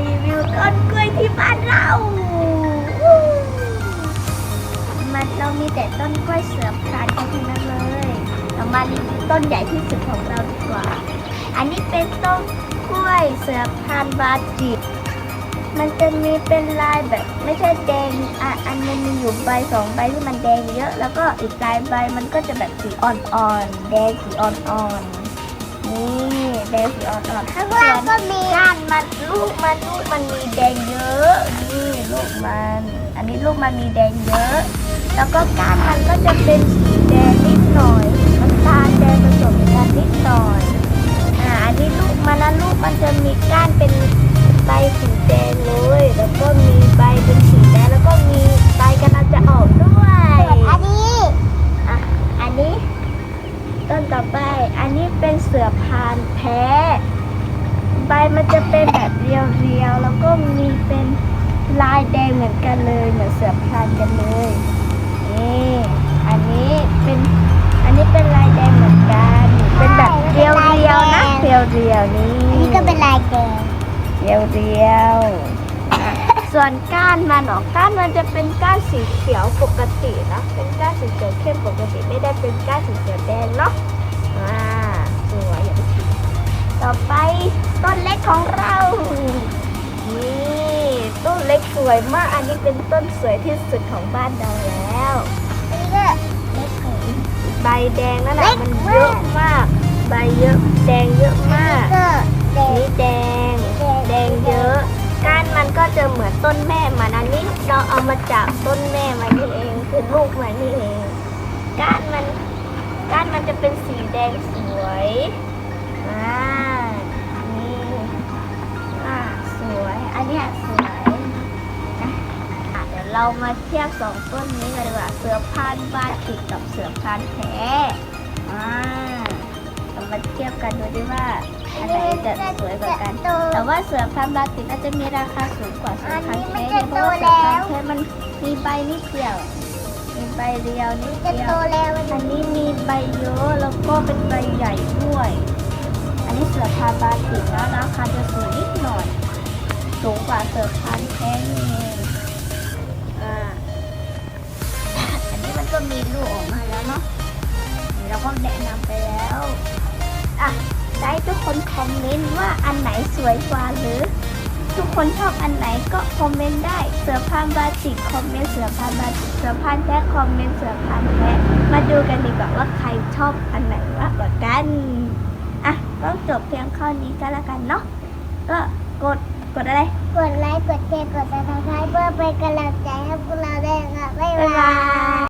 รีวิวต้นกล้วยที่บ้านเรา มันเรามีแต่ต้นกล้วยเสือพรานกันทั้งนั้นเลย เรามารีวิวต้นใหญ่ที่สุดของเราดีกว่า อันนี้เป็นต้นกล้วยเสือพรานบาจิมันจะมีเป็นลายแบบไม่ใช่แดงอะอันนึงมีอยู่ใบสองใบที่มันแดงเยอะ แล้วก็อีกลายใบมันก็จะแบบสีอ่อนๆ แดงสีอ่อนๆ นี่ ดงสีอ่อนๆข้างล่างก็มีก้านมันลูกมันลูกมันมีแดงเยอะนี่ลูกมัน อันนี้ลูกมันมีแดงเยอะ แล้วก็ก้านมันก็จะเป็นสีแดงนิดหน่อยน้ำตาลแดงผสมกันนิดหน่อยอ่าอันนี้ลูกมันนะลูกมันจะมีก้านเป็นใบสีแดง ใบมันจะเป็นแบบเรียวๆ แล้วก็มีเป็นลายแดงเหมือนกันเลยเหมือนเสือพานกันเลยนี่อันนี้เป็นอันนี้เป็นลายแดงเหมือนกัน เป็นแบบเรียวๆนะเรียวๆนี่อันนี้ก็เป็นลายแดงเรียวๆอะส่วนก้านมันเหรอก้านมันจะเป็นก้านสีเขียวปกตินะเป็นก้านสีเขียวเข้มปกติไม่ได้เป็นก้านสีเขียวแดงเนาะ ต่อไปต้นเล็กของเรา นี่ต้นเล็กสวยมาก อันนี้เป็นต้นสวยที่สุดของบ้านเราแล้วอันนี้ก็เล็กกว่าอันใบแดงนั่นแหเล็ละกมันมากเยอะมาก ใบเยอะแดงเยอะมากนี้ก็แดงนี่แดง แดงเยอะก้านมันก็จะเหมือนต้นแม่มันอันนี้เราเอามาจากต้นแม่มันนี่เองคือลูกมันนี่เองก้านมันก้านมันจะเป็นสีแดงสวยอ่า เนี้ยสวยนะอะเดี๋ยวเรามาเทียบสองต้นนี้กันดีกว่าเสือพานบาติกกับเสือพานแท้อ่าเรามาเทียบกันดูดิว่าอันไหนจะสวยกว่ากันโตแต่ว่าเสือพันธุ์บาติกน่าจะมีราคาสูงกว่าเสือพันธุ์อันนี้แท้มันจะเพราะว่าเสือพันโตแล้วธุ์แท้มันมีใบนิดเดียวมีใบเดียวนิดจะเดียโตวแล้วอันอันนี้นี้มีใบเยอะแล้วก็เป็นใบใหญ่ด้วย อันนี้เสือพันธุ์บาติกนะราคาจะสูงนิดหน่อย สูงกว่าเสือพันแท้นี่เองอ่าอันนี้มันก็มีลูกออกมาแล้วเนาะเราก็แนะนำไปแล้วอะได้ทุกคนคอมเมนต์ว่าอันไหนสวยกว่าหรือ ทุกคนชอบอันไหนก็คอมเมนต์ได้เสือพานบาติกคอมเมนต์เสือพานบาติกเสือพานแท้คอมเมนต์เสือพานแท้มาดูกันดีกว่าว่าใครชอบอันไหนมากกว่ากันอะต้องจบเพียงข้อนี้ก็แล้วกันเนาะก็กด กดอะไร กดไลค์ กดแชร์ กดติดตามเพื่อเป็นกำลังใจให้พวกเราด้วยค่ะบ๊ายบาย